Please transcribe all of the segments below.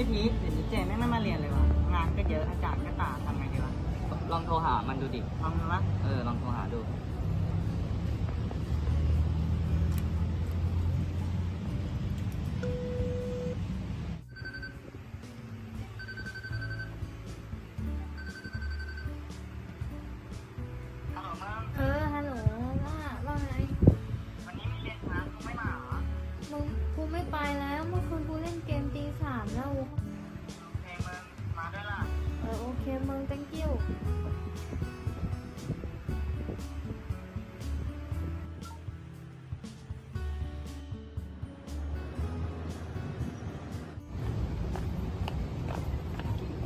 ยพีทเดี๋ยวนี้เจนไม่งไม่มาเรียนเลยว่ะงานก็เยอะอาจารย์ก็ตามทำไงดีวะลองโทรหามันดูดิลองดูวะเออ ลองโทรหาดู ฮัลโหลมึงเออฮัลโหลว่าว่าไงวันนี้มีเรียนคลาสมึงไม่มาเหรอมึงกูไม่ไปแล้ว อโอเคมึง thank you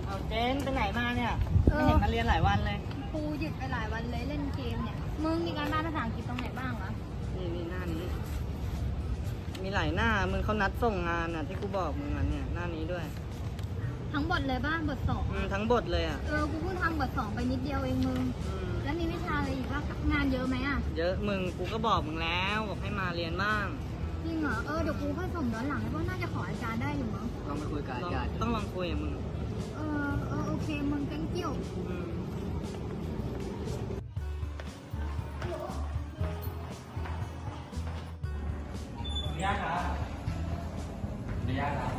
เอาเจนไปไหนมาเนี่ยเอไม่อเห็นมาเรียนหลายวันเลย กูหยุดไปหลายวันเลยเล่นเกมเนี่ย มึงมีการบ้านภาษาอังกฤษตรงไหนบ้างวะนี่นี่หน้านี้ มีหลายหน้า มึงเขานัดส่งงานอะที่กูบอกมึงมันเนี่ย หน้านี้ด้วย ทั้งบทเลยบ้างบทสองอืมทั้งบทเลยอะเออกูเพิ่งทำบทสองไปนิดเดียวเองมึง อืมแล้วมีวิชาอะไรอีกบ้างงานเยอะไหมอะเยอะมึงกูก็บอกมึงแล้วบอกให้มาเรียนบ้าง จริงเหรอเออเดี๋ยวกูค่อยส่งย้อนหลังแล้วก็น่าจะขออาจารย์ได้อยู่มั้งลองไปคุยกับอาจารย์ต้องลองคุยกับมึงเออเออโอเคมึง thank you อืมยากครับยากครับ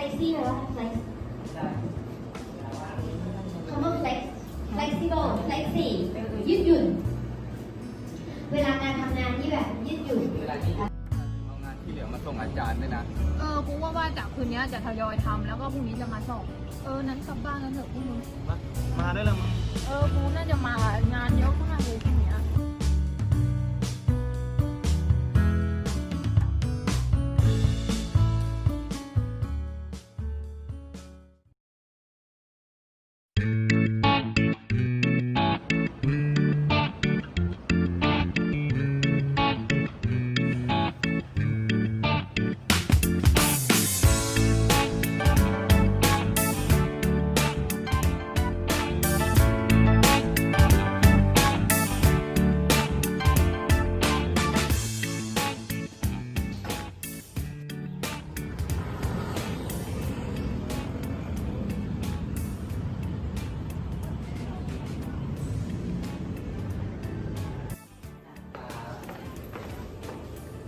flexi แปลว่า flex คำว่า flex flexible flexi ยืดหยุ่น เวลาการทำงานที่แบบยืดหยุ่น เวลาที่เอางานที่เหลือมาส่งอาจารย์ด้วยนะเออกูว่าว่าจากคืนนี้จะทยอยทำแล้วก็พรุ่งนี้จะมาสอบ เออ นั้นกลับบ้านกันเถอะพวกมึงมามาด้วยเหรอมึงเออ กูน่าจะมางานเยอะมากเลยพรุ่งเนี้ย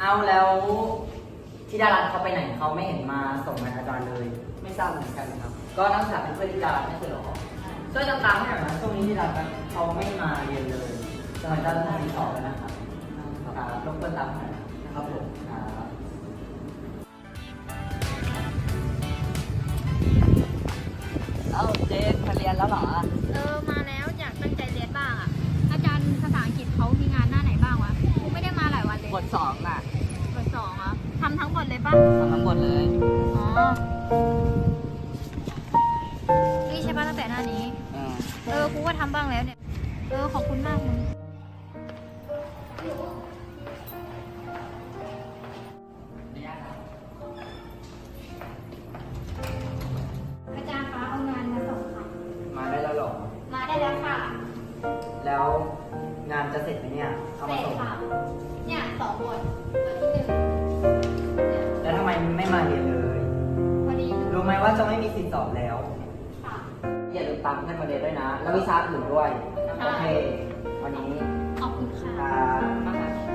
เอาแล้วที่ดารันเขาไปไหนเขาไม่เห็นมาส่งงานอาจารย์เลย ไม่ทราบเหมือนกันครับ ก็นักศึกษาเป็นเพื่อนที่ดารันไม่ใช่เหรอช่วยตามตามให้หน่อยนะช่วงนี้ที่ดารันเขาไม่มาเรียนเลยสมัยดารันทำที่สอบแล้วนะครับครับรบกวนตามให้หน่อยนะครับผมครับเอ้าเจนมาเรียนแล้วเหรอเออ ทั้งบทเลยปะทำทั้งหมดเลยอ๋อ นี่ใช่ปะตั้งแต่หน้านี้ อ่า เออ กูก็ทำบ้างแล้วเนี่ย เออ ขอบคุณมากมึงอ สิทธิ์สอบแล้ว ค่ะ อย่าลืมตามให้มาเรียนด้วยนะ แล้ววิชาอื่นด้วยค่ะโอเค วันนี้ขอบคุณค่ะครับได้มาเลยฝากด้ว